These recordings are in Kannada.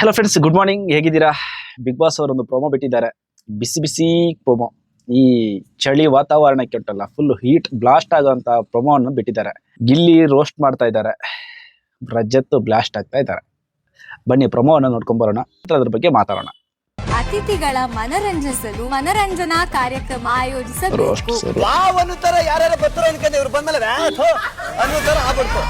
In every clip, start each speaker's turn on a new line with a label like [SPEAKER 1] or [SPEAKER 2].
[SPEAKER 1] ಹಲೋ ಫ್ರೆಂಡ್ಸ್ ಗುಡ್ ಮಾರ್ನಿಂಗ್ ಹೇಗಿದ್ದೀರಾ? ಬಿಗ್ ಬಾಸ್ ಅವರೊಂದು ಪ್ರೊಮೋ ಬಿಟ್ಟಿದ್ದಾರೆ. ಬಿಸಿ ಬಿಸಿ ಪ್ರೊಮೋ ಈ ಚಳಿ ವಾತಾವರಣಕ್ಕೆ ಉಂಟಲ್ಲ ಫುಲ್ ಹೀಟ್ ಬ್ಲಾಸ್ಟ್ ಆಗುವಂತ ಪ್ರೊಮೋವನ್ನು ಬಿಟ್ಟಿದ್ದಾರೆ. ಗಿಲ್ಲಿ ರೋಸ್ಟ್ ಮಾಡ್ತಾ ಇದ್ದಾರೆ. ರಜತ್ತು ಬ್ಲಾಸ್ಟ್ ಆಗ್ತಾ ಇದ್ದಾರೆ. ಬನ್ನಿ ಪ್ರೊಮೋವನ್ನು ನೋಡ್ಕೊಂಡ್ ಬರೋಣ. ಅದ್ರ ಬಗ್ಗೆ ಮಾತಾಡೋಣ.
[SPEAKER 2] ಅತಿಥಿಗಳ ಮನರಂಜಿಸಲು ಮನರಂಜನಾ ಕಾರ್ಯಕ್ರಮ ಆಯೋಜಿಸಬೇಕು.
[SPEAKER 3] ವಾವ್ ಅನ್ನೋ ತರ ಯಾರ್ಯಾರ ಬರ್ತಾರೋ ಅನ್ಕೊಂಡೆ ಇವ್ರು ಬಂದ್ಮೇಲೆ. ಅನ್ನೋ ತರ ಆಗ್ಬಿಡ್ತು.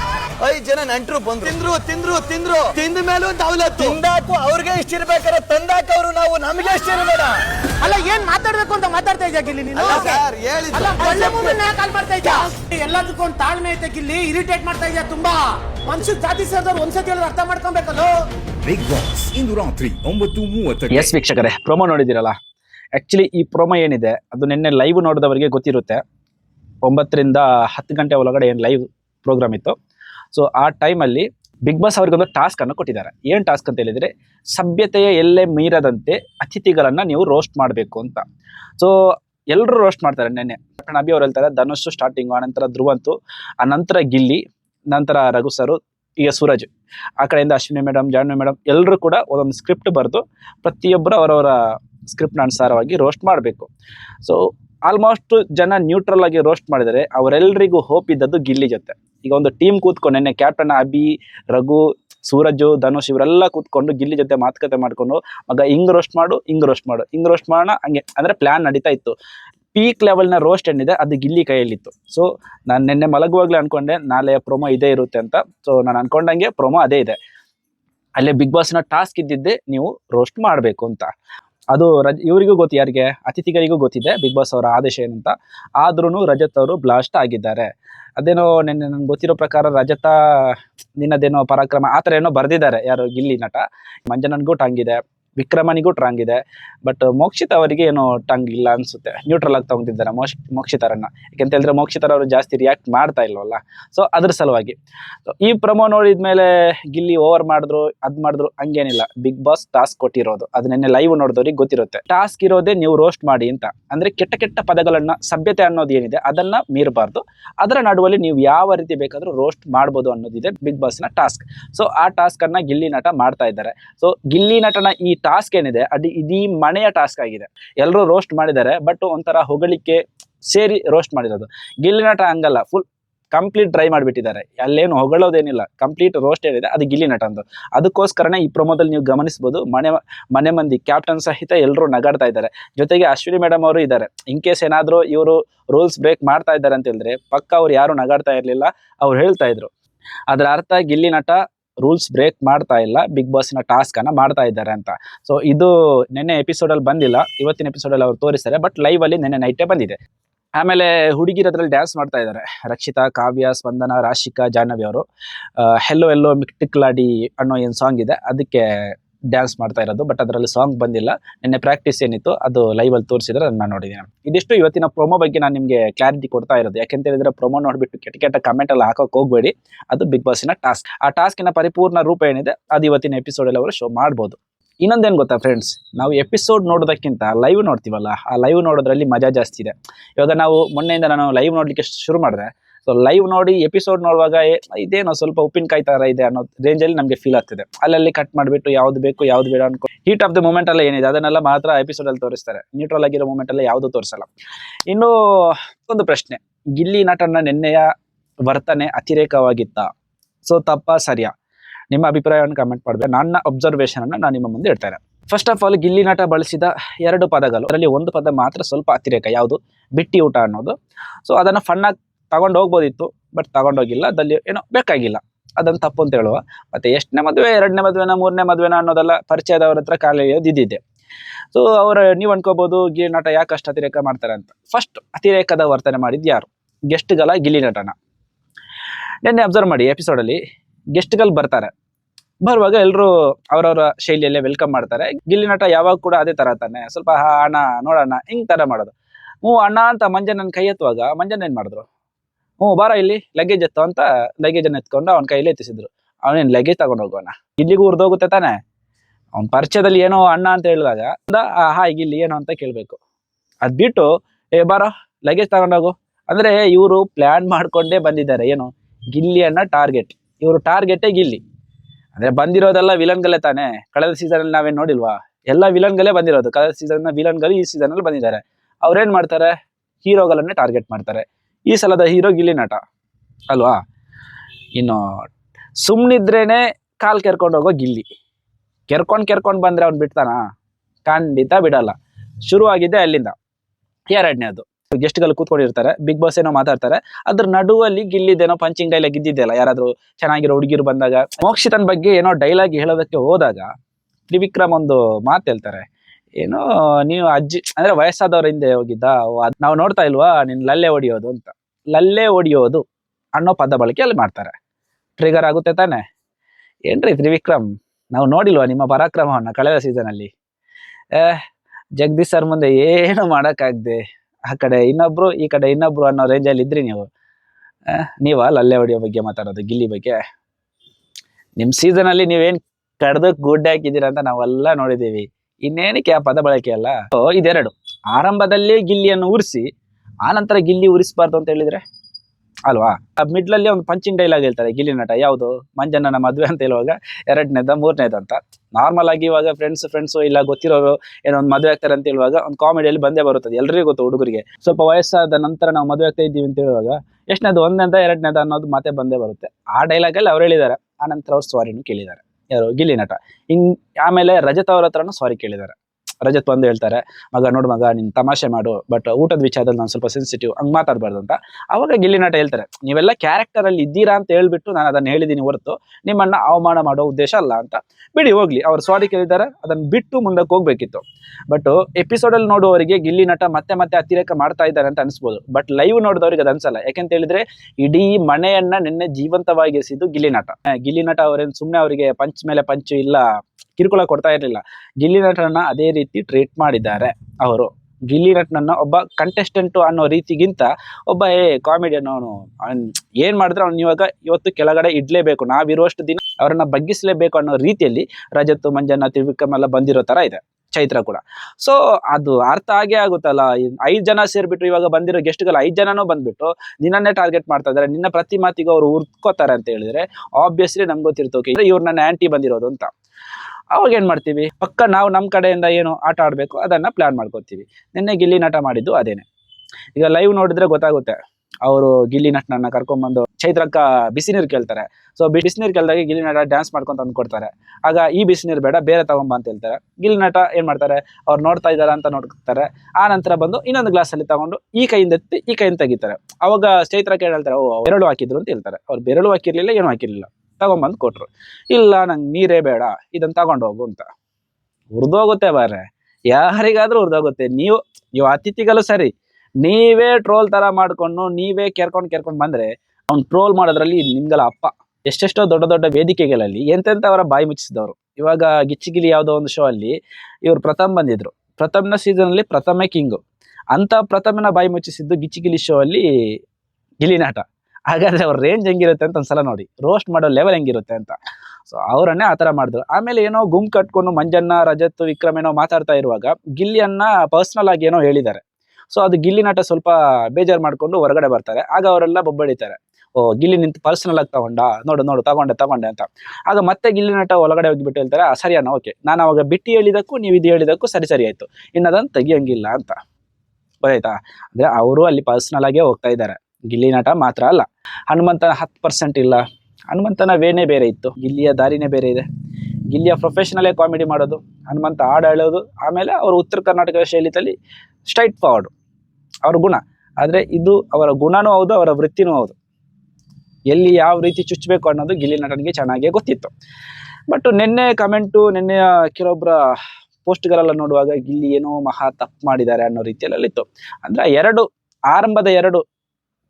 [SPEAKER 3] ಐದ್ ಜನ ನೆಂಟ್ರು ಬಂದ್ರು. ತಿಂದ್ರು ತಿಂದ್ರು ತಿಂದ್ರು. ತಿಂದ ಮೇಲೂ ತಾವ್ಲತ್ತು ತಿಂದಾಕು ಅವ್ರಿಗೆ ಇಷ್ಟ ಇರ್ಬೇಕಾರೆ ತಂದಾಕ ಅವರು ನಾವು ನಮ್ಗೆ ಇಷ್ಟ ಇರಬೇಡ.
[SPEAKER 4] ಅಲ್ಲ ಏನ್ ಮಾತಾಡ್ಬೇಕು ಅಂತ ಮಾತಾಡ್ತಾ ಇದ್ಯಾ ಗಿಲ್ಲಿ ನೀನು?
[SPEAKER 3] ಅಲ್ಲ ಸರ್ ಹೇಳಿ
[SPEAKER 4] ಅಲ್ಲ ಒಳ್ಳೆ ಮೂಮೆಂಟ್ ಕಾಲ್ ಮಾಡ್ತಾ ಇದ್ಯಾ? ಎಲ್ಲದಕ್ಕೂ ಒಂದು ತಾಳ್ಮೆ ಐತೆ ಗಿಲ್ಲಿ ಇರಿಟೇಟ್ ಮಾಡ್ತಾ ಇದ್ಯಾ ತುಂಬಾ? ಮನ್ಸು ಜಾತಿ ಸೇರಿದವ್ರು ಒಂದ್ಸತಿ ಹೇಳಿದ್ರೆ ಅರ್ಥ ಮಾಡ್ಕೊಬೇಕಲ್ಲ?
[SPEAKER 5] ಬಿಗ್ ಬಾಸ್ ಇಂದು ರಾತ್ರಿ ಒಂಬತ್ತು ಮೂವತ್ತು
[SPEAKER 1] ಎಸ್ ವೀಕ್ಷಕರೇ ಪ್ರೊಮೋ ನೋಡಿದಿರಲ್ಲ ಆಕ್ಚುಲಿ ಈ ಪ್ರೊಮೋ ಏನಿದೆ, ಅದು ನಿನ್ನೆ ಲೈವ್ ನೋಡಿದವರಿಗೆ ಗೊತ್ತಿರುತ್ತೆ. ಒಂಬತ್ತರಿಂದ ಹತ್ತು ಗಂಟೆ ಒಳಗಡೆ ಏನು ಲೈವ್ ಪ್ರೋಗ್ರಾಮ್ ಇತ್ತು. ಸೊ ಆ ಟೈಮಲ್ಲಿ ಬಿಗ್ ಬಾಸ್ ಅವ್ರಿಗೊಂದು ಟಾಸ್ಕ್ ಅನ್ನು ಕೊಟ್ಟಿದ್ದಾರೆ. ಏನು ಟಾಸ್ಕ್ ಅಂತ ಹೇಳಿದರೆ, ಸಭ್ಯತೆಯ ಎಲ್ಲೇ ಮೀರದಂತೆ ಅತಿಥಿಗಳನ್ನು ನೀವು ರೋಸ್ಟ್ ಮಾಡಬೇಕು ಅಂತ. ಸೊ ಎಲ್ಲರೂ ರೋಸ್ಟ್ ಮಾಡ್ತಾರೆ ನೆನ್ನೆ. ಅಭಿ ಅವ್ರು ಹೇಳ್ತಾರೆ, ಧನುಷ್ ಸ್ಟಾರ್ಟಿಂಗು ಆನಂತರ ಧ್ರುವಂತು ಆ ನಂತರ ಗಿಲ್ಲಿ, ನಂತರ ರಘು ಸರು ಈಗ ಸೂರಜ್. ಆ ಕಡೆಯಿಂದ ಅಶ್ವಿನಿ ಮೇಡಮ್ ಜಾನ್ವಿ ಮೇಡಮ್ ಎಲ್ಲರೂ ಕೂಡ ಒಂದೊಂದು ಸ್ಕ್ರಿಪ್ಟ್ ಬರೆದು ಪ್ರತಿಯೊಬ್ಬರು ಅವರವರ ಸ್ಕ್ರಿಪ್ಟ್ನ ಅನುಸಾರವಾಗಿ ರೋಸ್ಟ್ ಮಾಡಬೇಕು. ಸೊ ಆಲ್ಮೋಸ್ಟ್ ಜನ ನ್ಯೂಟ್ರಲ್ ಆಗಿ ರೋಸ್ಟ್ ಮಾಡಿದರೆ ಅವರೆಲ್ಲರಿಗೂ ಹೋಪ್ ಇದ್ದದ್ದು ಗಿಲ್ಲಿ ಜೊತೆ. ಈಗ ಒಂದು ಟೀಮ್ ಕೂತ್ಕೊಂಡು ನೆನ್ನೆ ಕ್ಯಾಪ್ಟನ್ ಅಭಿ, ರಘು, ಸೂರಜು, ಧನುಷ್ ಇವರೆಲ್ಲ ಕೂತ್ಕೊಂಡು ಗಿಲ್ಲಿ ಜೊತೆ ಮಾತುಕತೆ ಮಾಡಿಕೊಂಡು, ಮಗ, ಹಿಂಗೆ ರೋಸ್ಟ್ ಮಾಡು, ಹಿಂಗೆ ರೋಸ್ಟ್ ಮಾಡು, ಹಿಂಗೆ ರೋಸ್ಟ್ ಮಾಡೋಣ ಹಂಗೆ. ಅಂದರೆ ಪ್ಲ್ಯಾನ್ ನಡೀತಾ ಇತ್ತು. ಪೀಕ್ ಲೆವೆಲ್ನ ರೋಸ್ಟ್ ಏನಿದೆ ಅದು ಗಿಲ್ಲಿ ಕೈಯಲ್ಲಿತ್ತು. ಸೊ ನಾನು ನಿನ್ನೆ ಮಲಗುವಾಗಲೇ ಅನ್ಕೊಂಡೆ, ನಾಳೆ ಪ್ರೊಮೋ ಇದೇ ಇರುತ್ತೆ ಅಂತ. ಸೊ ನಾನು ಅನ್ಕೊಂಡಂಗೆ ಪ್ರೊಮೋ ಅದೇ ಇದೆ. ಅಲ್ಲೇ ಬಿಗ್ ಬಾಸ್ನ ಟಾಸ್ಕ್ ಇದ್ದಿದ್ದೆ ನೀವು ರೋಸ್ಟ್ ಮಾಡಬೇಕು ಅಂತ. ಅದು ರಜ, ಇವರಿಗೂ ಗೊತ್ತು, ಯಾರಿಗೆ? ಅತಿಥಿಗಳಿಗೂ ಗೊತ್ತಿದೆ ಬಿಗ್ ಬಾಸ್ ಅವರ ಆದೇಶ ಏನಂತ. ಆದ್ರೂ ರಜತ್ ಅವರು ಬ್ಲಾಸ್ಟ್ ಆಗಿದ್ದಾರೆ. ಅದೇನೋ ನಿನ್ನೆ ನನ್ಗೆ ಗೊತ್ತಿರೋ ಪ್ರಕಾರ ರಜತ ನಿನ್ನದೇನೋ ಪರಾಕ್ರಮ, ಆ ಥರ ಏನೋ ಬರೆದಿದ್ದಾರೆ, ಯಾರು ಗಿಲ್ಲಿ ನಟ. ಮಂಜನನ್ಗೂ ಟಂಗಿದೆ ವಿಕ್ರಮನಿಗೂ ಟ್ರಾಂಗ್ ಇದೆ. ಬಟ್ ಮೋಕ್ಷಿತ್ ಅವರಿಗೆ ಏನು ಟಂಗ್ ಇಲ್ಲ ಅನ್ಸುತ್ತೆ. ನ್ಯೂಟ್ರಲ್ ಆಗಿ ತಗೊಂಡಿದ್ದಾರೆ ಮೋಕ್ಷ ಮೋಕ್ಷಿತರನ್ನ ಯಾಕೆಂತ ಹೇಳಿದ್ರೆ ಮೋಕ್ಷಿತರ ಅವರು ಜಾಸ್ತಿ ರಿಯಾಕ್ಟ್ ಮಾಡ್ತಾ ಇಲ್ವಲ್ಲ? ಸೊ ಅದ್ರ ಸಲುವಾಗಿ. ಈ ಪ್ರಮೋ ನೋಡಿದ್ಮೇಲೆ ಗಿಲ್ಲಿ ಓವರ್ ಮಾಡಿದ್ರು, ಅದ್ ಮಾಡಿದ್ರು, ಹಂಗೇನಿಲ್ಲ. ಬಿಗ್ ಬಾಸ್ ಟಾಸ್ಕ್ ಕೊಟ್ಟಿರೋದು. ಅದು ನಿನ್ನೆ ಲೈವ್ ನೋಡಿದವ್ರಿಗೆ ಗೊತ್ತಿರುತ್ತೆ. ಟಾಸ್ಕ್ ಇರೋದೇ ನೀವು ರೋಸ್ಟ್ ಮಾಡಿ ಅಂತ. ಅಂದ್ರೆ ಕೆಟ್ಟ ಕೆಟ್ಟ ಪದಗಳನ್ನ, ಸಭ್ಯತೆ ಅನ್ನೋದು ಏನಿದೆ, ಅದನ್ನ ಮೀರಬಾರ್ದು. ಅದರ ನಡುವಲ್ಲಿ ನೀವು ಯಾವ ರೀತಿ ಬೇಕಾದ್ರೂ ರೋಸ್ಟ್ ಮಾಡ್ಬೋದು ಅನ್ನೋದಿದೆ ಬಿಗ್ ಬಾಸ್ನ ಟಾಸ್ಕ್ ಸೊ ಆ ಟಾಸ್ಕ್ ಅನ್ನ ಗಿಲ್ಲಿ ನಟ ಮಾಡ್ತಾ ಇದ್ದಾರೆ. ಸೊ ಗಿಲ್ಲಿ ನಟನ ಈ ಟಾಸ್ಕ್ ಏನಿದೆ, ಅದು ಇದೀ ಮನೆಯ ಟಾಸ್ಕ್ ಆಗಿದೆ. ಎಲ್ಲರೂ ರೋಸ್ಟ್ ಮಾಡಿದ್ದಾರೆ ಬಟ್ ಒಂಥರ ಹೊಗಳಿಕೆ ಸೇರಿ ರೋಸ್ಟ್ ಮಾಡಿರೋದು. ಗಿಲ್ಲಿನಟ ಹಂಗಲ್ಲ ಫುಲ್ ಕಂಪ್ಲೀಟ್ ಡ್ರೈ ಮಾಡಿಬಿಟ್ಟಿದ್ದಾರೆ. ಅಲ್ಲೇನು ಹೊಗಳೋದೇನಿಲ್ಲ ಕಂಪ್ಲೀಟ್ ರೋಸ್ಟ್ ಏನಿದೆ, ಅದು ಗಿಲ್ಲಿ ನಟ ಅಂದು ಅದಕ್ಕೋಸ್ಕರನೇ ಈ ಪ್ರೊಮೋದಲ್ಲಿ ನೀವು ಗಮನಿಸ್ಬೋದು, ಮನೆ ಮನೆ ಮಂದಿ ಕ್ಯಾಪ್ಟನ್ ಸಹಿತ ಎಲ್ಲರೂ ನಗಾಡ್ತಾ ಇದ್ದಾರೆ. ಜೊತೆಗೆ ಅಶ್ವಿನಿ ಮೇಡಮ್ ಅವರು ಇದ್ದಾರೆ. ಇನ್ ಕೇಸ್ ಏನಾದರೂ ಇವರು ರೂಲ್ಸ್ ಬ್ರೇಕ್ ಮಾಡ್ತಾ ಇದ್ದಾರೆ ಅಂತ ಹೇಳಿದ್ರೆ, ಪಕ್ಕ ಅವ್ರು ಯಾರು ನಗಾಡ್ತಾ ಇರಲಿಲ್ಲ, ಅವ್ರು ಹೇಳ್ತಾ ಇದ್ರು. ಅದರ ಅರ್ಥ ಗಿಲ್ಲಿ ನಟ ರೂಲ್ಸ್ ಬ್ರೇಕ್ ಮಾಡ್ತಾ ಇಲ್ಲ ಬಿಗ್ ಬಾಸ್ನ ಟಾಸ್ಕನ್ನು ಮಾಡ್ತಾ ಇದ್ದಾರೆ ಅಂತ. ಸೊ ಇದು ನಿನ್ನೆ ಎಪಿಸೋಡ್ ಅಲ್ಲಿ ಬಂದಿಲ್ಲ, ಇವತ್ತಿನ ಎಪಿಸೋಡ್ ಅಲ್ಲಿ ಅವ್ರು ತೋರಿಸ್ತಾರೆ ಬಟ್ ಲೈವ್ ಅಲ್ಲಿ ನಿನ್ನೆ ನೈಟೇ ಬಂದಿದೆ. ಆಮೇಲೆ ಹುಡುಗಿರ ಅದ್ರಲ್ಲಿ ಡ್ಯಾನ್ಸ್ ಮಾಡ್ತಾ ಇದ್ದಾರೆ, ರಕ್ಷಿತಾ, ಕಾವ್ಯ, ಸ್ಪಂದನ, ರಾಶಿಕಾ, ಜಾಹ್ನವಿ ಅವರು. ಹೆಲ್ಲೋ ಎಲ್ಲೋ ಮಿಕ್ಟಿಕ್ಲಾಡಿ ಅನ್ನೋ ಏನು ಸಾಂಗ್ ಇದೆ, ಅದಕ್ಕೆ ಡ್ಯಾನ್ಸ್ ಮಾಡ್ತಾ ಇರೋದು ಬಟ್ ಅದರಲ್ಲಿ ಸಾಂಗ್ ಬಂದಿಲ್ಲ. ನಿನ್ನೆ ಪ್ರಾಕ್ಟೀಸ್ ಏನಿತ್ತು, ಅದು ಲೈವ್ ಅಲ್ಲಿ ತೋರಿಸಿದ್ರೆ ನಾನು ನೋಡಿದ್ದೀನಿ ಇದಿಷ್ಟು ಇವತ್ತಿನ ಪ್ರೊಮೋ ಬಗ್ಗೆ ನಾನು ನಿಮಗೆ ಕ್ಲಾರಿಟಿ ಕೊಡ್ತಾ ಇರೋದು. ಯಾಕೆಂತ ಹೇಳಿದ್ರೆ ಪ್ರೊಮೋ ನೋಡಿಬಿಟ್ಟು ಕೆಟ್ಟ ಕೆಟ್ಟ ಕಮೆಂಟ್ ಎಲ್ಲ ಹಾಕೋಕೆ ಹೋಗಬೇಡಿ. ಅದು ಬಿಗ್ ಬಾಸಿನ ಟಾಸ್ಕ್ ಆ ಟಾಸ್ಕಿನ ಪರಿಪೂರ್ಣ ರೂಪ ಏನಿದೆ, ಅದು ಇವತ್ತಿನ ಎಪಿಸೋಡ್ ಅಲ್ಲಿ ಅವರು ಶೋ ಮಾಡ್ಬೋದು. ಇನ್ನೊಂದೇನು ಗೊತ್ತಾ ಫ್ರೆಂಡ್ಸ್ ನಾವು ಎಪಿಸೋಡ್ ನೋಡೋದಕ್ಕಿಂತ ಲೈವ್ ನೋಡ್ತೀವಲ್ಲ, ಆ ಲೈವ್ ನೋಡೋದ್ರಲ್ಲಿ ಮಜಾ ಜಾಸ್ತಿ ಇದೆ. ಇವಾಗ ನಾವು ಮೊನ್ನೆಯಿಂದ ನಾನು ಲೈವ್ ನೋಡ್ಲಿಕ್ಕೆ ಶುರು ಮಾಡಿದೆ. ಸೊ ಲೈವ್ ನೋಡಿ ಎಪಿಸೋಡ್ ನೋಡುವಾಗ ಇದೇನೋ ಸ್ವಲ್ಪ ಉಪ್ಪಿನಕಾಯಿ ತರ ಇದೆ ಅನ್ನೋ ರೇಂಜ್ ಅಲ್ಲಿ ನಮಗೆ ಫೀಲ್ ಆಗ್ತಿದೆ. ಅಲ್ಲಲ್ಲಿ ಕಟ್ ಮಾಡಿಬಿಟ್ಟು ಯಾವ್ದು ಬೇಕು, ಯಾವ್ದು ಬೇಡ ಅನ್ಕೊ ಹೀಟ್ ಆಫ್ ದ ಮೂಮೆಂಟ್ ಎಲ್ಲ ಏನಿದೆ? ಅದನ್ನೆಲ್ಲ ಮಾತ್ರ ಎಪಿಸೋಡ್ ಅಲ್ಲಿ ತೋರಿಸ್ತಾರೆ. ನ್ಯೂಟ್ರಲ್ ಆಗಿರೋ ಮೂಮೆಂಟ್ ಅಲ್ಲಿ ಯಾವುದು ತೋರಿಸಲ್ಲ. ಇನ್ನು ಒಂದು ಪ್ರಶ್ನೆ. ಗಿಲ್ಲಿ ನಟನ ನಿನ್ನೆಯ ವರ್ತನೆ ಅತಿರೇಕವಾಗಿತ್ತ? ಸೊ ತಪ್ಪ, ಸರಿಯಾ? ನಿಮ್ಮ ಅಭಿಪ್ರಾಯವನ್ನು ಕಮೆಂಟ್ ಮಾಡಬೇಕು. ನನ್ನ ಅಬ್ಸರ್ವೇಷನ್ ಅನ್ನ ನಾನು ನಿಮ್ಮ ಮುಂದೆ ಇಡ್ತೇನೆ. ಫಸ್ಟ್ ಆಫ್ ಆಲ್ ಗಿಲ್ಲಿ ನಟ ಬಳಸಿದ ಎರಡು ಪದಗಳು. ಅದರಲ್ಲಿ ಒಂದು ಪದ ಮಾತ್ರ ಸ್ವಲ್ಪ ಅತಿರೇಕ. ಯಾವುದು? ಬಿಟ್ಟಿ ಊಟ ಅನ್ನೋದು. ಸೊ ಅದನ್ನು ಫನ್ನಾಗಿ ತಗೊಂಡು ಹೋಗ್ಬೋದಿತ್ತು ಬಟ್ ತಗೊಂಡೋಗಿಲ್ಲ. ಅದಲ್ಲಿ ಏನೋ ಬೇಕಾಗಿಲ್ಲ. ಅದನ್ನು ತಪ್ಪು ಅಂತ ಹೇಳುವ. ಮತ್ತೆ ಎಷ್ಟನೇ ಮದುವೆ, ಎರಡನೇ ಮದುವೆನ, ಮೂರನೇ ಮದುವೆನ ಅನ್ನೋದೆಲ್ಲ ಪರಿಚಯದವ್ರ ಹತ್ರ ಕಾಲ ಎಳೆಯೋದು ಇದ್ದಿದ್ದೆ. ಸೊ ಅವರ ನೀವು ಅನ್ಕೋಬಹುದು ಗಿಳಿ ನಟ ಯಾಕೆ ಅಷ್ಟು ಅತಿರೇಕ ಮಾಡ್ತಾರೆ ಅಂತ. ಫಸ್ಟ್ ಅತಿರೇಕದ ವರ್ತನೆ ಮಾಡಿದ್ದು ಯಾರು? ಗೆಸ್ಟ್ಗಳ ಗಿಲ್ಲಿ ನಟನ. ನಿನ್ನೆ ಅಬ್ಸರ್ವ್ ಮಾಡಿ ಎಪಿಸೋಡಲ್ಲಿ ಗೆಸ್ಟ್ಗಳು ಬರ್ತಾರೆ. ಬರುವಾಗ ಎಲ್ಲರೂ ಅವರವರ ಶೈಲಿಯಲ್ಲೇ ವೆಲ್ಕಮ್ ಮಾಡ್ತಾರೆ. ಗಿಲ್ಲಿ ನಟ ಯಾವಾಗ ಕೂಡ ಅದೇ ತರ ತಾನೆ. ಸ್ವಲ್ಪ ಅಣ್ಣ ನೋಡೋಣ ಹಿಂಗ್ ತರ ಮಾಡೋದು. ಹ್ಞೂ, ಅಣ್ಣ, ಅಂತ ಮಂಜನ್ ನನ್ನ ಕೈ ಎತ್ತುವಾಗ ಮಂಜನ್ ಏನ್ ಮಾಡಿದ್ರು? ಹ್ಞೂ, ಬಾರ ಇಲ್ಲಿ ಲಗೇಜ್ ಎತ್ತು ಅಂತ ಲಗೇಜ್ ಅನ್ನ ಎತ್ಕೊಂಡು ಅವನ ಕೈಯಲ್ಲಿ ಎತ್ತಿಸಿದ್ರು. ಅವನೇನ್ ಲಗೇಜ್ ತಗೊಂಡು ಹೋಗೋಣ ಇಲ್ಲಿಗೂ ಹೋಗುತ್ತೆ ತಾನೆ? ಅವ್ನ ಪರಿಚಯದಲ್ಲಿ ಏನೋ ಅಣ್ಣ ಅಂತ ಹೇಳಿದಾಗ ಹಾಯ್ ಇಲ್ಲಿ ಏನೋ ಅಂತ ಕೇಳ್ಬೇಕು. ಅದ್ ಬಿಟ್ಟು, ಏ, ಬಾರೋ ಲಗೇಜ್ ತಗೊಂಡೋಗು ಅಂದ್ರೆ ಇವರು ಪ್ಲಾನ್ ಮಾಡ್ಕೊಂಡೇ ಬಂದಿದ್ದಾರೆ. ಏನು? ಗಿಲ್ಲಿ ಅಣ್ಣ ಟಾರ್ಗೆಟ್ ಇವರು ಟಾರ್ಗೆಟೇ ಗಿಲ್ಲಿ. ಅಂದ್ರೆ ಬಂದಿರೋದೆಲ್ಲ ವಿಲನ್ಗಳೇ ತಾನೆ? ಕಳೆದ ಸೀಸನ್ ಅಲ್ಲಿ ನಾವೇನ್ ನೋಡಿಲ್ವಾ? ಎಲ್ಲ ವಿಲನ್ಗಳೇ ಬಂದಿರೋದು. ಕಳೆದ ಸೀಸನ್ ವಿಲನ್ಗಳು ಈ ಸೀಸನ್ ಅಲ್ಲಿ ಬಂದಿದ್ದಾರೆ. ಅವ್ರೇನು ಮಾಡ್ತಾರೆ? ಹೀರೋಗಳನ್ನೇ ಟಾರ್ಗೆಟ್ ಮಾಡ್ತಾರೆ. ಈ ಸಲದ ಹೀರೋ ಗಿಲ್ಲಿ ನಟ, ಅಲ್ವಾ? ಇನ್ನು ಸುಮ್ಮನಿದ್ರೇನೆ ಕಾಲ್ ಕೆರ್ಕೊಂಡು ಹೋಗೋ ಗಿಲ್ಲಿ. ಕೆರ್ಕೊಂಡು ಕೆರ್ಕೊಂಡು ಬಂದ್ರೆ ಅವ್ನು ಬಿಡ್ತಾನ? ಖಂಡಿತ ಬಿಡಲ್ಲ. ಶುರುವಾಗಿದ್ದೆ ಅಲ್ಲಿಂದ. ಎರಡನೇದು. ಗೆಸ್ಟ್ಗಳು ಕೂತ್ಕೊಂಡಿರ್ತಾರೆ, ಬಿಗ್ ಬಾಸ್ ಏನೋ ಮಾತಾಡ್ತಾರೆ. ಅದ್ರ ನಡುವಲ್ಲಿ ಗಿಲ್ಲಿದ್ದೇನೋ ಪಂಚಿಂಗ್ ಡೈಲಾಗ್ ಇದ್ದಿದ್ದೆಲ್ಲ ಯಾರಾದರೂ ಚೆನ್ನಾಗಿರೋ ಹುಡುಗಿರು ಬಂದಾಗ. ಮೋಕ್ಷಿತನ ಬಗ್ಗೆ ಏನೋ ಡೈಲಾಗ್ ಹೇಳೋದಕ್ಕೆ ಹೋದಾಗ ತ್ರಿವಿಕ್ರಮ್ ಒಂದು ಮಾತು ಹೇಳ್ತಾರೆ. ಏನೋ ನೀವು ಅಜ್ಜಿ, ಅಂದ್ರೆ ವಯಸ್ಸಾದವ್ರ ಹಿಂದೆ ಹೋಗಿದ್ದ ನಾವು ನೋಡ್ತಾ ಇಲ್ವಾ, ನಿನ್ ಲಲ್ಲೆ ಹೊಡಿಯೋದು ಅಂತ. ಲಲ್ಲೆ ಹೊಡಿಯೋದು ಅನ್ನೋ ಪದ ಬಳಕೆ ಅಲ್ಲಿ ಮಾಡ್ತಾರೆ. ಟ್ರಿಗರ್ ಆಗುತ್ತೆ ತಾನೆ. ಏನ್ರಿ ತ್ರಿವಿಕ್ರಮ್? ನಾವು ನೋಡಿಲ್ವಾ ನಿಮ್ಮ ಪರಾಕ್ರಮವನ್ನ ಕಳೆದ ಸೀಸನ್ ಅಲ್ಲಿ? ಏ, ಜಗದೀಶ್ ಸರ್ ಮುಂದೆ ಏನು ಮಾಡಕ್ಕಾಗ್ದೆ? ಆ ಕಡೆ ಇನ್ನೊಬ್ರು, ಈ ಕಡೆ ಇನ್ನೊಬ್ರು ಅನ್ನೋ ರೇಂಜಲ್ಲಿ ಇದ್ರಿ ನೀವು. ನೀವ ಲಲ್ಲೆ ಹೊಡಿಯೋ ಬಗ್ಗೆ ಮಾತಾಡೋದು, ಗಿಲ್ಲಿ ಬಗ್ಗೆ. ನಿಮ್ ಸೀಸನ್ ಅಲ್ಲಿ ನೀವೇನ್ ಕಡ್ದು ಗುಡ್ಡೆ ಹಾಕಿದ್ದೀರಾ ಅಂತ ನಾವೆಲ್ಲ ನೋಡಿದೀವಿ ಇನ್ನೇನಕ್ಕೆ ಆ ಪದ ಬಳಕೆ ಅಲ್ಲ? ಇದೆರಡು. ಆರಂಭದಲ್ಲೇ ಗಿಲ್ಲಿಯನ್ನು ಉರಿಸಿ ಆನಂತರ ಗಿಲ್ಲಿ ಉರಿಸಬಾರ್ದು ಅಂತ ಹೇಳಿದ್ರೆ? ಅಲ್ವಾ? ಮಿಡ್ಲಲ್ಲಿ ಒಂದು ಪಂಚಿಂಗ್ ಡೈಲಾಗ್ ಹೇಳ್ತಾರೆ ಗಿಲ್ಲಿ ನಟ. ಯಾವುದು? ಮಂಜಣ್ಣನ ಮದುವೆ ಅಂತ ಹೇಳುವಾಗ ಎರಡನೇದ, ಮೂರನೇದ ಅಂತ. ನಾರ್ಮಲ್ ಆಗಿ ಇವಾಗ ಫ್ರೆಂಡ್ಸ್ ಫ್ರೆಂಡ್ಸ್ ಇಲ್ಲ ಗೊತ್ತಿರೋರು ಏನೋ ಒಂದು ಮದುವೆ ಆಗ್ತಾರೆ ಅಂತ ಹೇಳುವಾಗ ಒಂದು ಕಾಮಿಡಿಯಲ್ಲಿ ಬಂದೇ ಬರುತ್ತದೆ. ಎಲ್ರಿಗೂ ಗೊತ್ತು ಹುಡುಗರಿಗೆ. ಸ್ವಲ್ಪ ವಯಸ್ಸಾದ ನಂತರ ನಾವು ಮದುವೆ ಆಗ್ತಾ ಇದ್ದೀವಿ ಅಂತ ಹೇಳುವಾಗ ಎಷ್ಟನೇದು, ಒಂದನೇದ, ಎರಡನೇದ ಅನ್ನೋದು ಮತ್ತೆ ಬಂದೇ ಬರುತ್ತೆ. ಆ ಡೈಲಾಗಲ್ಲಿ ಅವ್ರು ಹೇಳಿದ್ದಾರೆ. ಆನಂತರ ನಂತರ ಅವ್ರು ಸಾರಿನೂ ಕೇಳಿದ್ದಾರೆ. ಯಾರು ಗಿಲ್ಲಿ ನಟ. ಹಿಂಗ್ ಆಮೇಲೆ ರಜತ್ ಅವ್ರ ಹತ್ರನೂ ಸಾರಿ ಕೇಳಿದ್ದಾರೆ. ರಜತ್ ಬಂದು ಹೇಳ್ತಾರೆ, ಮಗ ನೋಡು ಮಗ, ನೀನು ತಮಾಷೆ ಮಾಡು ಬಟ್ ಊಟದ ವಿಚಾರದಲ್ಲಿ ನಾನು ಸ್ವಲ್ಪ ಸೆನ್ಸಿಟಿವ್ ಹಂಗ್ ಮಾತಾಡ್ಬಾರ್ದು ಅಂತ. ಅವಾಗ ಗಿಲ್ಲಿ ನಟ ಹೇಳ್ತಾರೆ, ನೀವೆಲ್ಲ ಕ್ಯಾರೆಕ್ಟರ್ ಅಲ್ಲಿ ಇದ್ದೀರಾ ಅಂತ ಹೇಳ್ಬಿಟ್ಟು ನಾನು ಅದನ್ನ ಹೇಳಿದ್ದೀನಿ ಹೊರತು, ನಿಮ್ಮನ್ನ ಅವಮಾನ ಮಾಡೋ ಉದ್ದೇಶ ಅಲ್ಲ ಅಂತ. ಬಿಡಿ, ಹೋಗ್ಲಿ, ಅವ್ರು ಸಾರಿ ಕೇಳಿದ್ದಾರೆ ಅದನ್ನ ಬಿಟ್ಟು ಮುಂದಕ್ಕೆ ಹೋಗ್ಬೇಕಿತ್ತು. ಬಟ್ ಎಪಿಸೋಡ್ ಅಲ್ಲಿ ನೋಡುವವರಿಗೆ ಗಿಲ್ಲಿ ನಟ ಮತ್ತೆ ಮತ್ತೆ ಅತಿರೇಕ ಮಾಡ್ತಾ ಇದ್ದಾರೆ ಅಂತ ಅನ್ಸ್ಬೋದು ಬಟ್ ಲೈವ್ ನೋಡಿದವ್ರಿಗೆ ಅದು ಅನ್ಸಲ್ಲ. ಯಾಕೆಂತ ಹೇಳಿದ್ರೆ, ಇಡೀ ಮನೆಯನ್ನ ನಿನ್ನೆ ಜೀವಂತವಾಗಿಸಿದ್ದು ಗಿಲ್ಲಿ ನಟ. ಗಿಲ್ಲಿ ನಟ ಅವರೇನು ಸುಮ್ಮನೆ ಅವರಿಗೆ ಪಂಚ್ ಮೇಲೆ ಪಂಚು ಇಲ್ಲ ಕಿರುಕುಳ ಕೊಡ್ತಾ ಇರಲಿಲ್ಲ. ಗಿಲ್ಲಿ ನಟನನ್ನ ಅದೇ ರೀತಿ ಟ್ರೀಟ್ ಮಾಡಿದ್ದಾರೆ ಅವರು. ಗಿಲ್ಲಿ ನಟನನ್ನ ಒಬ್ಬ ಕಂಟೆಸ್ಟೆಂಟ್ ಅನ್ನೋ ರೀತಿಗಿಂತ ಒಬ್ಬ, ಏ ಕಾಮಿಡಿಯನ್ ಅವನು ಏನು ಮಾಡಿದ್ರೆ ಅವ್ನು ಇವಾಗ ಇವತ್ತು ಕೆಳಗಡೆ ಇಡ್ಲೇಬೇಕು. ನಾವಿರುವಷ್ಟು ದಿನ ಅವರನ್ನ ಬಗ್ಗಿಸ್ಲೇಬೇಕು ಅನ್ನೋ ರೀತಿಯಲ್ಲಿ ರಜತ್ ಮಂಜನ್ನ ತ್ರಿವಿಕ್ರಮ್ ಎಲ್ಲ ಬಂದಿರೋ ತರ ಇದೆ ಚೈತ್ರ ಕೂಡ. ಸೊ ಅದು ಅರ್ಥ ಆಗೇ ಆಗುತ್ತಲ್ಲ. ಐದು ಜನ ಸೇರ್ಬಿಟ್ಟು ಇವಾಗ ಬಂದಿರೋ ಗೆಸ್ಟ್ಗಳು ಐದು ಜನನೂ ಬಂದ್ಬಿಟ್ಟು ನಿನ್ನನ್ನೇ ಟಾರ್ಗೆಟ್ ಮಾಡ್ತಾ ಇದಾರೆ. ನಿನ್ನ ಪ್ರತಿ ಮಾತಿಗೂ ಅವ್ರು ಉರ್ಕೋತಾರೆ ಅಂತ ಹೇಳಿದ್ರೆ ಆಬ್ವಿಯಸ್ಲಿ ನಮ್ಗೆ ಗೊತ್ತಿರ್ತೋಕೆ ಇವ್ರು ನನ್ನ ಆಂಟಿ ಬಂದಿರೋದು ಅಂತ. ಅವಾಗ ಏನ್ ಮಾಡ್ತೀವಿ? ಪಕ್ಕ ನಾವು ನಮ್ಮ ಕಡೆಯಿಂದ ಏನು ಆಟ ಆಡ್ಬೇಕು, ಅದನ್ನ ಪ್ಲಾನ್ ಮಾಡ್ಕೋತೀವಿ. ನಿನ್ನೆ ಗಿಲ್ಲಿ ನಟ ಮಾಡಿದ್ದು ಅದೇನೆ. ಈಗ ಲೈವ್ ನೋಡಿದ್ರೆ ಗೊತ್ತಾಗುತ್ತೆ. ಅವರು ಗಿಲ್ಲಿ ನಟನನ್ನ ಕರ್ಕೊಂಡ್ಬಂದು ಚೈತ್ರಕ್ಕ ಬಿಸಿನೀರು ಕೇಳ್ತಾರೆ. ಸೊ ಬಿಸಿನೀರು ಕೇಳಿದಾಗ ಗಿಲ್ಲಿ ನಟ ಡ್ಯಾನ್ಸ್ ಮಾಡ್ಕೊಂತ ಅಂದ್ಕೊಡ್ತಾರೆ. ಆಗ ಈ ಬಿಸಿನೀರು ಬೇಡ, ಬೇರೆ ತಗೊಂಬ ಅಂತ ಹೇಳ್ತಾರೆ. ಗಿಲ್ಲಿ ನಟ ಏನ್ ಮಾಡ್ತಾರೆ? ಅವ್ರು ನೋಡ್ತಾ ಇದ್ದಾರೆ ಅಂತ ನೋಡ್ತಾರೆ. ಆ ನಂತರ ಬಂದು ಇನ್ನೊಂದು ಗ್ಲಾಸ್ ಅಲ್ಲಿ ತಗೊಂಡು ಈ ಕೈಯಿಂದ ಎತ್ತಿ ಈ ಕೈಯಿಂದ ತೆಗಿತಾರೆ. ಅವಾಗ ಚೈತ್ರಕ್ಕೆ ಹೇಳ್ತಾರೆ? ಓ ಬೆರಳು ಹಾಕಿದ್ರು ಅಂತ ಹೇಳ್ತಾರೆ. ಅವ್ರು ಬೆರಳು ಹಾಕಿರ್ಲಿಲ್ಲ, ಏನು ಹಾಕಿರ್ಲಿಲ್ಲ. ತಗೊಂಬಂದು ಕೊಟ್ರು. ಇಲ್ಲ, ನಂಗೆ ನೀರೇ ಬೇಡ ಇದನ್ನ ತಗೊಂಡೋಗು ಅಂತ. ಹುರಿದೋಗುತ್ತೆ ಬಾರೆ ಯಾರಿಗಾದ್ರೂ ಹುರಿದೋಗುತ್ತೆ ನೀವು ನೀವು ಅತಿಥಿಗಳು ಸರಿ. ನೀವೇ ಟ್ರೋಲ್ ತರ ಮಾಡ್ಕೊಂಡು, ನೀವೇ ಕೆರ್ಕೊಂಡು ಕೆರ್ಕೊಂಡು ಬಂದ್ರೆ, ಅವ್ನು ಟ್ರೋಲ್ ಮಾಡೋದ್ರಲ್ಲಿ ನಿಮ್ಗಳ ಅಪ್ಪ. ಎಷ್ಟೆಷ್ಟೋ ದೊಡ್ಡ ದೊಡ್ಡ ವೇದಿಕೆಗಳಲ್ಲಿ ಎಂತೆಂಥವರ ಬಾಯಿ ಮುಚ್ಚಿಸಿದವರು. ಇವಾಗ ಗಿಚ್ಚಿಗಿಲಿ ಯಾವುದೋ ಒಂದು ಶೋ ಅಲ್ಲಿ ಇವ್ರು ಪ್ರಥಮ್ ಬಂದಿದ್ರು. ಪ್ರಥಮ್ನ ಸೀಸನ್ ಅಲ್ಲಿ ಪ್ರಥಮೆ ಕಿಂಗು ಅಂತ ಪ್ರಥಮನ ಬಾಯಿ ಮುಚ್ಚಿಸಿದ್ದು ಗಿಚ್ಚಿಗಿಲಿ ಶೋ ಅಲ್ಲಿ ಗಿಲಿ ನಾಟ. ಹಾಗಾದ್ರೆ ಅವ್ರ ರೇಂಜ್ ಹೆಂಗಿರುತ್ತೆ ಅಂತ ಒಂದ್ಸಲ ನೋಡಿ. ರೋಸ್ಟ್ ಮಾಡೋ ಲೆವೆಲ್ ಹೆಂಗಿರುತ್ತೆ ಅಂತ. ಸೊ ಅವರನ್ನೇ ಆ ಥರ ಮಾಡಿದ್ರು. ಆಮೇಲೆ ಏನೋ ಗುಂಪು ಕಟ್ಕೊಂಡು ಮಂಜಣ್ಣ ರಜತ್ ವಿಕ್ರಮ್ ಏನೋ ಮಾತಾಡ್ತಾ ಇರುವಾಗ ಗಿಲ್ಲಿಯನ್ನ ಪರ್ಸನಲ್ ಆಗಿ ಏನೋ ಹೇಳಿದ್ದಾರೆ. ಸೊ ಅದು ಗಿಲ್ಲಿ ನಟ ಸ್ವಲ್ಪ ಬೇಜಾರು ಮಾಡ್ಕೊಂಡು ಹೊರಗಡೆ ಬರ್ತಾರೆ. ಆಗ ಅವರೆಲ್ಲ ಬೊಬ್ಬಡಿತಾರೆ. ಓ ಗಿಲ್ಲಿ ನಿಂತು ಪರ್ಸನಲ್ ಆಗಿ ತಗೊಂಡ? ನೋಡು ನೋಡು ತಗೊಂಡೆ ತಗೊಂಡೆ ಅಂತ. ಆಗ ಮತ್ತೆ ಗಿಲ್ಲಿ ನಟ ಒಳಗಡೆ ಹೋಗಿಬಿಟ್ಟು ಹೇಳ್ತಾರೆ "ಆ, ಅಣ್ಣ ಓಕೆ ನಾನು ಅವಾಗ ಬಿಟ್ಟು ಹೇಳಿದಕ್ಕೂ ನೀವು ಇದು ಹೇಳಿದಕ್ಕೂ ಸರಿ ಸರಿ ಆಯ್ತು. ಇನ್ನು ಅದನ್ನು ತೆಗಿಯಂಗಿಲ್ಲ ಅಂತ. ಗೊತ್ತಾಯ್ತಾ ಅಂದ್ರೆ ಅವರು ಅಲ್ಲಿ ಪರ್ಸನಲ್ ಆಗೇ ಹೋಗ್ತಾ ಇದ್ದಾರೆ. ಗಿಲ್ಲಿ ನಟ ಮಾತ್ರ ಅಲ್ಲ. ಹನುಮಂತನ ಹತ್ತು ಪರ್ಸೆಂಟ್ ಇಲ್ಲ. ಹನುಮಂತನ ವೇನೇ ಬೇರೆ ಇತ್ತು. ಗಿಲ್ಲಿಯ ದಾರಿನೇ ಬೇರೆ ಇದೆ. ಗಿಲ್ಲಿಯ ಪ್ರೊಫೆಷನಲ್ಲೇ ಕಾಮಿಡಿ ಮಾಡೋದು, ಹನುಮಂತ ಹಾಡು ಆಮೇಲೆ ಅವರು ಉತ್ತರ ಕರ್ನಾಟಕದ ಶೈಲಿಯಲ್ಲಿ ಸ್ಟ್ರೈಟ್ ಫಾರ್ವರ್ಡು ಅವ್ರ ಗುಣ. ಆದರೆ ಇದು ಅವರ ಗುಣನೂ ಹೌದು, ಅವರ ವೃತ್ತಿನೂ ಹೌದು. ಎಲ್ಲಿ ಯಾವ ರೀತಿ ಚುಚ್ಚಬೇಕು ಅನ್ನೋದು ಗಿಲ್ಲಿ ನಟನಿಗೆ ಚೆನ್ನಾಗೇ ಗೊತ್ತಿತ್ತು. ಬಟ್ ನಿನ್ನೆ ಕಮೆಂಟು ನಿನ್ನೆ ಕೆಲವೊಬ್ಬರ ಪೋಸ್ಟ್ಗಳೆಲ್ಲ ನೋಡುವಾಗ ಗಿಲ್ಲಿ ಏನೋ ಮಹಾ ತಪ್ಪು ಮಾಡಿದ್ದಾರೆ ಅನ್ನೋ ರೀತಿಯಲ್ಲಿ ಇತ್ತು ಅಂದ್ರೆ ಎರಡು, ಆರಂಭದ ಎರಡು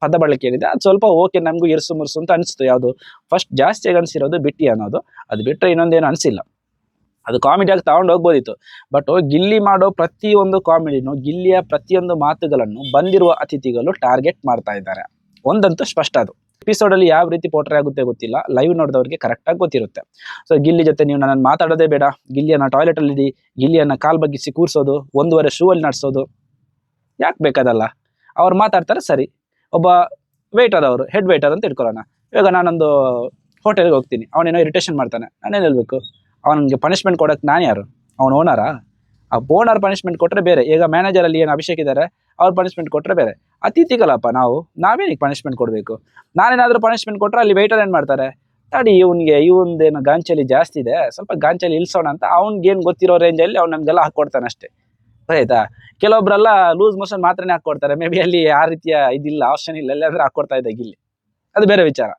[SPEAKER 1] ಪದ ಬಳಕೆ ಏನಿದೆ, ಅದು ಸ್ವಲ್ಪ ಓಕೆ ನಮಗೂ ಇರ್ಸು ಮುರ್ಸು ಅಂತ ಅನಿಸ್ತು ಯಾವುದು? ಫಸ್ಟ್ ಜಾಸ್ತಿಯಾಗಿ ಅನಿಸಿರೋದು ಬಿಟ್ಟಿ ಅನ್ನೋದು. ಅದು ಬಿಟ್ಟರೆ ಇನ್ನೊಂದೇನು ಅನಿಸಿಲ್ಲ. ಅದು ಕಾಮಿಡಿಯಾಗಿ ತಗೊಂಡು ಹೋಗ್ಬೋದಿತ್ತು. ಬಟ್ ಗಿಲ್ಲಿ ಮಾಡೋ ಪ್ರತಿಯೊಂದು ಕಾಮಿಡಿನೂ ಗಿಲ್ಲಿಯ ಪ್ರತಿಯೊಂದು ಮಾತುಗಳನ್ನು ಬಂದಿರುವ ಅತಿಥಿಗಳು ಟಾರ್ಗೆಟ್ ಮಾಡ್ತಾ ಇದ್ದಾರೆ. ಒಂದಂತೂ ಸ್ಪಷ್ಟ ಅದು. ಎಪಿಸೋಡ್ ಅಲ್ಲಿ ಯಾವ ರೀತಿ ಪೋಟ್ರೆ ಆಗುತ್ತೆ ಗೊತ್ತಿಲ್ಲ. ಲೈವ್ ನೋಡಿದವ್ರಿಗೆ ಕರೆಕ್ಟಾಗಿ ಗೊತ್ತಿರುತ್ತೆ. ಸೊ ಗಿಲ್ಲಿ ಜೊತೆ ನೀವು ನನ್ನ ಮಾತಾಡೋದೇ ಬೇಡ. ಗಿಲ್ಲಿಯನ್ನು ಟಾಯ್ಲೆಟ್ ಅಲ್ಲಿ ಇಡಿ. ಗಿಲ್ಲಿಯನ್ನ ಕಾಲ್ ಬಗ್ಗಿಸಿ ಕೂರಿಸೋದು. ಒಂದೂವರೆ ಶೂ ಅಲ್ಲಿ ನಡೆಸೋದು. ಯಾಕೆ ಬೇಕಾದಲ್ಲ? ಅವ್ರು ಮಾತಾಡ್ತಾರೆ ಸರಿ. ಒಬ್ಬ ವೇಟರ್ ಅವರು ಹೆಡ್ ವೇಟರ್ ಅಂತ ಇಟ್ಕೊಳ್ಳೋಣ. ಇವಾಗ ನಾನೊಂದು ಹೋಟೆಲ್ಗೆ ಹೋಗ್ತೀನಿ. ಅವನೇನೋ ಇರಿಟೇಷನ್ ಮಾಡ್ತಾನೆ. ನಾನೇನು ಹೇಳ್ಬೇಕು? ಅವನಿಗೆ ಪನಿಷ್ಮೆಂಟ್ ಕೊಡೋಕೆ ನಾನು ಯಾರು? ಅವನ ಓನರಾ ಆ? ಓನರ್ ಪನಿಷ್ಮೆಂಟ್ ಕೊಟ್ಟರೆ ಬೇರೆ. ಈಗ ಮ್ಯಾನೇಜರಲ್ಲಿ ಏನು ಅಭಿಷೇಕ್ ಇದ್ದಾರೆ ಅವ್ರು ಪನಿಷ್ಮೆಂಟ್ ಕೊಟ್ಟರೆ ಬೇರೆ. ಅತಿಥಿಗಳಪ್ಪ ನಾವು, ನಾವೇನಿಗೆ ಪನಿಷ್ಮೆಂಟ್ ಕೊಡಬೇಕು? ನಾನೇನಾದರೂ ಪನಿಷ್ಮೆಂಟ್ ಕೊಟ್ಟರೆ ಅಲ್ಲಿ ವೇಟರ್ ಏನು ಮಾಡ್ತಾರೆ? ತಡಿ, ಇವನಿಗೆ ಇವಂದೇನು ಗಾಂಚಲಿ ಜಾಸ್ತಿ ಇದೆ, ಸ್ವಲ್ಪ ಗಾಂಚಲಿ ಇಲ್ಸೋಣ ಅಂತ ಅವ್ನಿಗೇನು ಗೊತ್ತಿರೋ ರೇಂಜಲ್ಲಿ ಅವ್ನು ನಮಗೆಲ್ಲ ಹಾಕ್ಕೊಡ್ತಾನೆ ಅಷ್ಟೇ ಆಯ್ತಾ? ಕೆಲವೊಬ್ರೆಲ್ಲ ಲೂಸ್ ಮೋಷನ್ ಮಾತ್ರನೇ ಹಾಕೊಡ್ತಾರೆ ಮೇ ಬಿ ಅಲ್ಲಿ ಆ ರೀತಿಯ ಇದಿಲ್ಲ ಆಪ್ಷನ್ ಇಲ್ಲ. ಎಲ್ಲಾಂದ್ರೆ ಹಾಕೊಡ್ತಾ ಇದ್ದಾಗ ಗಿಲ್ಲಿ ಅದು ಬೇರೆ ವಿಚಾರ.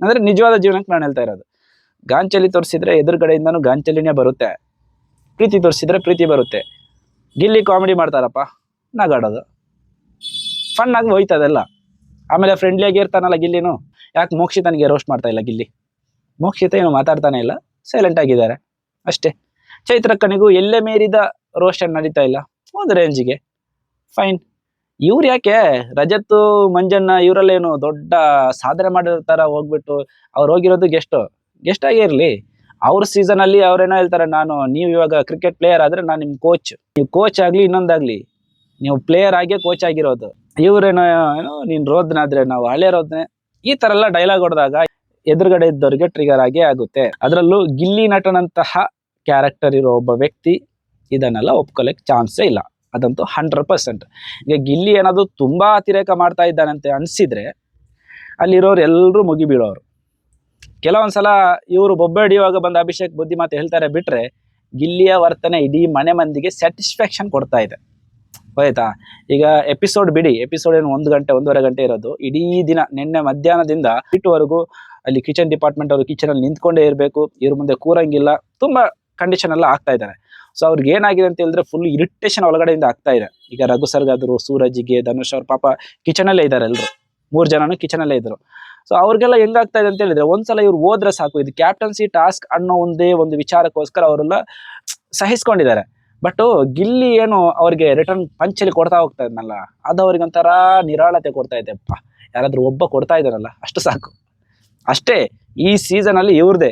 [SPEAKER 1] ಅಂದ್ರೆ ನಿಜವಾದ ಜೀವನಕ್ಕೆ ನಾನು ಹೇಳ್ತಾ ಇರೋದು. ಗಾಂಚಲಿ ತೋರಿಸಿದ್ರೆ ಎದುರುಗಡೆಯಿಂದನೂ ಗಾಂಚಲಿನೇ ಬರುತ್ತೆ. ಪ್ರೀತಿ ತೋರಿಸಿದ್ರೆ ಪ್ರೀತಿ ಬರುತ್ತೆ. ಗಿಲ್ಲಿ ಕಾಮಿಡಿ ಮಾಡ್ತಾರಪ್ಪ, ನಗಾಡೋದು. ಫನ್ ಆಗಿ ಹೋಯ್ತದೆಲ್ಲ. ಆಮೇಲೆ ಫ್ರೆಂಡ್ಲಿಯಾಗಿ ಇರ್ತಾನಲ್ಲ ಗಿಲ್ಲಿನೂ. ಯಾಕೆ ಮೋಕ್ಷಿತನಿಗೆ ರೋಸ್ಟ್ ಮಾಡ್ತಾ ಇಲ್ಲ ಗಿಲ್ಲಿ? ಮೋಕ್ಷಿತ ಏನು ಮಾತಾಡ್ತಾನೆ ಇಲ್ಲ ಸೈಲೆಂಟ್ ಆಗಿದ್ದಾರೆ. ಅಷ್ಟೇ. ಚೈತ್ರಕ್ಕನಿಗೂ ಎಲ್ಲೇ ಮೀರಿದ ರೋಸ್ಟ್ ನಡೀತಾ ಇಲ್ಲ? ಒಂದು ರೇಂಜಿಗೆ ಫೈನ್ ಇವ್ರು ಯಾಕೆ ರಜತ್ ಮಂಜಣ್ಣ ಇವರಲ್ಲೇನು ದೊಡ್ಡ ಸಾಧನೆ ಮಾಡಿರೋ ಥರ ಹೋಗ್ಬಿಟ್ಟು ಅವ್ರು ಹೋಗಿರೋದು ಗೆಸ್ಟ್ ಗೆಸ್ಟ್ ಇರಲಿ. ಅವ್ರ ಸೀಸನ್ ಅಲ್ಲಿ ಅವ್ರೇನೋ ಹೇಳ್ತಾರೆ, ನಾನು, ನೀವು ಇವಾಗ ಕ್ರಿಕೆಟ್ ಪ್ಲೇಯರ್ ಆದ್ರೆ ನಾನು ನಿಮ್ ಕೋಚ್ ನೀವು ಕೋಚ್ ಆಗ್ಲಿ ಇನ್ನೊಂದಾಗ್ಲಿ ನೀವು ಪ್ಲೇಯರ್ ಆಗೇ ಕೋಚ್ ಆಗಿರೋದು. ಇವ್ರೇನೋ ಏನೋ ನೀನ್ ರೋದ್ನಾದ್ರೆ ನಾವು ಹಳೆ ರೋದ್ನೆ. ಈ ತರ ಎಲ್ಲ ಡೈಲಾಗ್ ಹೊಡೆದಾಗ ಎದುರುಗಡೆ ಇದ್ದವ್ರಿಗೆ ಟ್ರಿಗರ್ ಆಗೇ ಆಗುತ್ತೆ. ಅದರಲ್ಲೂ ಗಿಲ್ಲಿ ನಟನಂತಹ ಕ್ಯಾರೆಕ್ಟರ್ ಇರೋ ಒಬ್ಬ ವ್ಯಕ್ತಿ ಇದನ್ನೆಲ್ಲ ಒಪ್ಕೊಳ್ಳೋಕ್ಕೆ ಚಾನ್ಸೇ ಇಲ್ಲ. ಅದಂತೂ ಹಂಡ್ರೆಡ್ ಪರ್ಸೆಂಟ್ ಈಗ ಗಿಲ್ಲಿ ಏನಾದರೂ ತುಂಬಾ ಅತಿರೇಕ ಮಾಡ್ತಾ ಇದ್ದಾನಂತೆ ಅನ್ಸಿದ್ರೆ ಅಲ್ಲಿರೋರು ಎಲ್ಲರೂ ಮುಗಿಬೀಳೋರು ಕೆಲವೊಂದು ಸಲ ಇವರು ಬೊಬ್ಬೆ ಹಿಡಿಯುವಾಗ ಬಂದ ಅಭಿಷೇಕ್ ಬುದ್ಧಿ ಮಾತು ಹೇಳ್ತಾರೆ ಬಿಟ್ಟರೆ ಗಿಲ್ಲಿಯ ವರ್ತನೆ ಇಡೀ ಮನೆ ಮಂದಿಗೆ ಸ್ಯಾಟಿಸ್ಫ್ಯಾಕ್ಷನ್ ಕೊಡ್ತಾ ಇದೆ. ಹೋಯ್ತಾ ಈಗ ಎಪಿಸೋಡ್ ಬಿಡಿ. ಎಪಿಸೋಡ್ ಏನು ಒಂದು ಗಂಟೆ, ಒಂದೂವರೆ ಗಂಟೆ ಇರೋದು. ಇಡೀ ದಿನ ನಿನ್ನೆ ಮಧ್ಯಾಹ್ನದಿಂದ ಇಟ್ಟುವರೆಗೂ ಅಲ್ಲಿ ಕಿಚನ್ ಡಿಪಾರ್ಟ್ಮೆಂಟ್ ಅವರು ಕಿಚನಲ್ಲಿ ನಿಂತ್ಕೊಂಡೇ ಇರಬೇಕು. ಇವ್ರ ಮುಂದೆ ಕೂರಂಗಿಲ್ಲ. ತುಂಬ ಕಂಡೀಷನ್ ಎಲ್ಲ ಆಗ್ತಾ ಇದ್ದಾರೆ. ಸೊ ಅವ್ರಿಗೆ ಏನಾಗಿದೆ ಅಂತ ಹೇಳಿದ್ರೆ ಫುಲ್ ಇರಿಟೇಷನ್ ಒಳಗಡೆಯಿಂದ ಆಗ್ತಾ ಇದೆ. ಈಗ ರಘು ಸರ್ಗಾದ್ರು ಸೂರಜ್ಗೆ ಧನುಷ್ ಅವ್ರ ಪಾಪ ಕಿಚನ್ ಅಲ್ಲೇ ಇದ್ದಾರೆ ಎಲ್ರು. ಮೂರು ಜನನು ಕಿಚನ್ ಅಲ್ಲೇ ಇದ್ರು. ಸೊ ಅವ್ರಿಗೆಲ್ಲ ಹೆಂಗಾಗ್ತಾ ಇದೆ ಅಂತ ಹೇಳಿದ್ರೆ, ಒಂದ್ಸಲ ಇವ್ರು ಹೋದ್ರೆ ಸಾಕು. ಇದು ಕ್ಯಾಪ್ಟನ್ಸಿ ಟಾಸ್ಕ್ ಅನ್ನೋ ಒಂದೇ ಒಂದು ವಿಚಾರಕ್ಕೋಸ್ಕರ ಅವರೆಲ್ಲ ಸಹಿಸ್ಕೊಂಡಿದ್ದಾರೆ. ಬಟ್ ಗಿಲ್ಲಿ ಏನು ಅವ್ರಿಗೆ ರಿಟರ್ನ್ ಪಂಚಲ್ಲಿ ಕೊಡ್ತಾ ಹೋಗ್ತಾ ಇದ್ನಲ್ಲ, ಅದು ಅವ್ರಿಗೆ ಒಂಥರ ನಿರಾಳತೆ ಕೊಡ್ತಾ ಇದೆಪ್ಪ ಯಾರಾದ್ರೂ ಒಬ್ಬ ಕೊಡ್ತಾ ಇದ್ದಾರಲ್ಲ ಅಷ್ಟು ಸಾಕು. ಅಷ್ಟೇ, ಈ ಸೀಸನ್ ಅಲ್ಲಿ ಇವ್ರದೇ.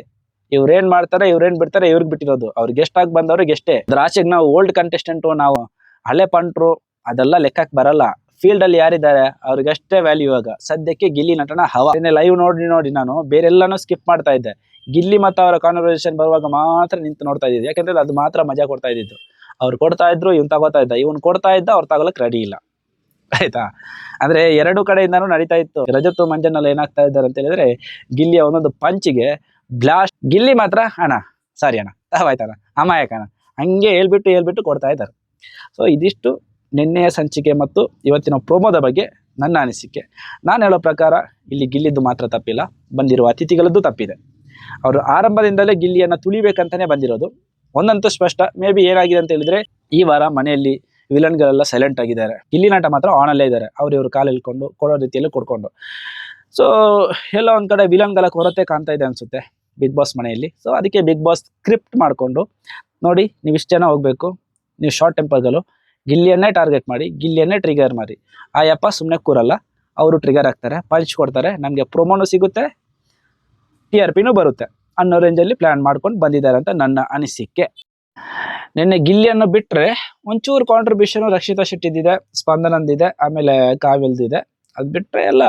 [SPEAKER 1] ಇವ್ರೇನ್ ಮಾಡ್ತಾರೆ ಇವ್ರೇನ್ ಬಿಡ್ತಾರೆ, ಇವ್ರಿಗೆ ಬಿಟ್ಟಿರೋದು. ಅವ್ರ ಗೆಸ್ಟ್ ಬಂದವ್ರಿಗೆ ಎಷ್ಟೇ. ಆಚೆಗೆ ನಾವು ಓಲ್ಡ್ ಕಂಟೆಸ್ಟೆಂಟು ನಾವು ಹಳೆ ಪಂಟ್ರು, ಅದೆಲ್ಲ ಲೆಕ್ಕಕ್ಕೆ ಬರಲ್ಲ. ಫೀಲ್ಡ್ ಅಲ್ಲಿ ಯಾರಿದ್ದಾರೆ ಅವ್ರಿಗಷ್ಟೇ ವ್ಯಾಲ್ಯೂ ಇವಾಗ. ಸದ್ಯಕ್ಕೆ ಗಿಲ್ಲಿ ನಟನ ಹವಾ. ಲೈವ್ ನೋಡಿ ನೋಡಿ ನಾನು ಬೇರೆಲ್ಲಾನು ಸ್ಕಿಪ್ ಮಾಡ್ತಾ ಇದ್ದೆ. ಗಿಲ್ಲಿ ಮತ್ತು ಅವರ ಕಾನ್ವರ್ಸೇಷನ್ ಬರುವಾಗ ಮಾತ್ರ ನಿಂತು ನೋಡ್ತಾ ಇದ್ದಿದ್ದು. ಯಾಕಂದ್ರೆ ಅದು ಮಾತ್ರ ಮಜಾ ಕೊಡ್ತಾ ಇದ್ದಿದ್ದು. ಅವ್ರು ಕೊಡ್ತಾ ಇದ್ರು, ಇವ್ನು ತಗೋತಾ ಇದ್ದ. ಇವ್ನು ಕೊಡ್ತಾ ಇದ್ದ, ಅವ್ರು ತಗೊಳಕ್ ರೆಡಿ ಇಲ್ಲ. ಆಯ್ತಾ? ಅಂದ್ರೆ ಎರಡು ಕಡೆಯಿಂದಾನು ನಡೀತಾ ಇತ್ತು. ರಜತ್ ಮಂಜನಲ್ಲಿ ಏನಾಗ್ತಾ ಇದ್ದಾರೆ ಅಂತ ಹೇಳಿದ್ರೆ ಗಿಲ್ಲಿಯ ಒಂದೊಂದು ಪಂಚಿಗೆ ಬ್ಲಾಸ್ಟ್ ಗಿಲ್ಲಿ ಮಾತ್ರ, ಅಣ್ಣ ಸಾರಿ ಅಣ್ಣ ಆಯ್ತಣ್ಣ ಅಮಾಯಕ ಅಣ್ಣ. ಹಂಗೆ ಹೇಳ್ಬಿಟ್ಟು ಹೇಳ್ಬಿಟ್ಟು ಕೊಡ್ತಾ ಇದ್ದಾರೆ. ಸೊ ಇದಿಷ್ಟು ನಿನ್ನೆಯ ಸಂಚಿಕೆ ಮತ್ತು ಇವತ್ತಿನ ಪ್ರೋಮೋದ ಬಗ್ಗೆ ನನ್ನ ಅನಿಸಿಕೆ. ನಾನು ಹೇಳೋ ಪ್ರಕಾರ, ಇಲ್ಲಿ ಗಿಲ್ಲಿದ್ದು ಮಾತ್ರ ತಪ್ಪಿಲ್ಲ, ಬಂದಿರುವ ಅತಿಥಿಗಳದ್ದು ತಪ್ಪಿದೆ. ಅವರು ಆರಂಭದಿಂದಲೇ ಗಿಲ್ಲಿಯನ್ನು ತುಳಿಬೇಕಂತಾನೆ ಬಂದಿರೋದು. ಒಂದಂತೂ ಸ್ಪಷ್ಟ, ಮೇ ಬಿ ಏನಾಗಿದೆ ಅಂತ ಹೇಳಿದ್ರೆ, ಈ ವಾರ ಮನೆಯಲ್ಲಿ ವಿಲನ್ಗಳೆಲ್ಲ ಸೈಲೆಂಟ್ ಆಗಿದ್ದಾರೆ. ಗಿಲ್ಲಿ ನಾಟ ಮಾತ್ರ ಆನ್ ಅಲ್ಲೇ ಇದ್ದಾರೆ. ಅವ್ರು ಇವರು ಕಾಲು ಇಳ್ಕೊಂಡು, ಕೊಡೋ ರೀತಿಯಲ್ಲಿ ಕೊಡ್ಕೊಂಡು. ಸೊ ಎಲ್ಲ ಒಂದು ಕಡೆ ವಿಲನ್ಗಳ ಕೊರತೆ ಕಾಣ್ತಾ ಇದೆ ಅನ್ಸುತ್ತೆ. ಬಿಗ್ ಬಾಸ್ ಮನೆಯಲ್ಲಿ. ಸೊ ಅದಕ್ಕೆ ಬಿಗ್ ಬಾಸ್ ಸ್ಕ್ರಿಪ್ಟ್ ಮಾಡಿಕೊಂಡು, ನೋಡಿ, ನೀವು ಇಷ್ಟು ಜನ ಹೋಗ್ಬೇಕು, ನೀವು ಶಾರ್ಟ್ ಟೆಂಪರ್ಗಳು ಗಿಲ್ಲಿಯನ್ನೇ ಟಾರ್ಗೆಟ್ ಮಾಡಿ, ಗಿಲ್ಲಿಯನ್ನೇ ಟ್ರಿಗರ್ ಮಾಡಿ. ಆ ಯಪ್ಪ ಸುಮ್ಮನೆ ಕೂರಲ್ಲ, ಅವರು ಟ್ರಿಗರ್ ಆಗ್ತಾರೆ ಪಂಚ್ ಕೊಡ್ತಾರೆ, ನಮಗೆ ಪ್ರೊಮೋನು ಸಿಗುತ್ತೆ ಟಿ ಆರ್ ಪಿನೂ ಬರುತ್ತೆ ಅನ್ನೋ ರೇಂಜಲ್ಲಿ ಪ್ಲ್ಯಾನ್ ಮಾಡ್ಕೊಂಡು ಬಂದಿದ್ದಾರೆ ಅಂತ ನನ್ನ ಅನಿಸಿಕೆ. ನಿನ್ನೆ ಗಿಲ್ಲಿಯನ್ನು ಬಿಟ್ಟರೆ ಒಂಚೂರು ಕಾಂಟ್ರಿಬ್ಯೂಷನು ರಕ್ಷಿತಾ ಶೆಟ್ಟಿದಿದೆ ಸ್ಪಂದನಂದಿದೆ ಆಮೇಲೆ ಕಾವ್ಯಲ್ದಿದೆ ಅದು ಬಿಟ್ಟರೆ ಎಲ್ಲ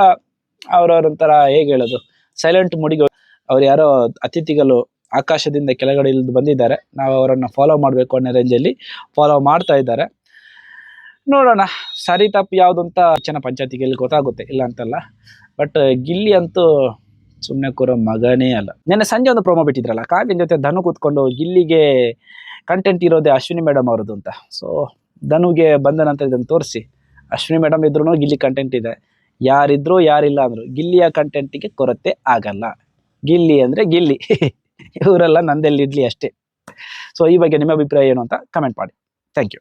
[SPEAKER 1] ಅವ್ರವ್ರೊಂಥರ ಹೇಗೆ ಹೇಳೋದು ಸೈಲೆಂಟ್ ಮುಡಿಗಳು ಅವ್ರು ಯಾರೋ ಅತಿಥಿಗಳು ಆಕಾಶದಿಂದ ಕೆಳಗಡೆ ಇಳಿದು ಬಂದಿದ್ದಾರೆ. ನಾವು ಅವರನ್ನ ಫಾಲೋ ಮಾಡಬೇಕು ಅನ್ನೋ ರೇಂಜಲ್ಲಿ ಫಾಲೋ ಮಾಡ್ತಾ ಇದ್ದಾರೆ. ನೋಡೋಣ. ಸರಿ ತಪ್ಪು ಯಾವುದು ಅಂತ ಹೆಚ್ಚಿನ ಪಂಚಾಯತಿಗೆ ಗೊತ್ತಾಗುತ್ತೆ. ಇಲ್ಲ ಅಂತಲ್ಲ. ಬಟ್ ಗಿಲ್ಲಿ ಅಂತೂ ಸುಮ್ಮನೆ ಕೂರೋ ಮಗನೇ ಅಲ್ಲ. ನಿನ್ನೆ ಸಂಜೆ ಒಂದು ಪ್ರೋಮೋ ಬಿಟ್ಟಿದ್ರಲ್ಲ. ಕಾವ್ಯನ ಜೊತೆ ಧನು ಕೂತ್ಕೊಂಡು ಗಿಲ್ಲಿಗೆ ಕಂಟೆಂಟ್ ಇರೋದೇ ಅಶ್ವಿನಿ ಮೇಡಮ್ ಅವ್ರದ್ದು ಅಂತ. ಸೊ ಧನುಗೆ ಬಂದ ನಂತರ ಇದನ್ನು ತೋರಿಸಿ. ಅಶ್ವಿನಿ ಮೇಡಮ್ ಇದ್ರೂ ಗಿಲ್ಲಿ ಕಂಟೆಂಟ್ ಇದೆ. ಯಾರಿದ್ರು ಯಾರಿಲ್ಲ ಅಂದ್ರು. ಗಿಲ್ಲಿಯ ಕಂಟೆಂಟಿಗೆ ಕೊರತೆ ಆಗಲ್ಲ. ಗಿಲ್ಲಿ ಅಂದ್ರೆ ಗಿಲ್ಲಿ. ಇವರೆಲ್ಲ ನಂದೆಲ್ಲಿ ಇಡ್ಲಿ ಅಷ್ಟೇ. ಸೊ ಈ ಬಗ್ಗೆ ನಿಮ್ಮ ಅಭಿಪ್ರಾಯ ಏನು ಅಂತ ಕಮೆಂಟ್ ಮಾಡಿ. Thank you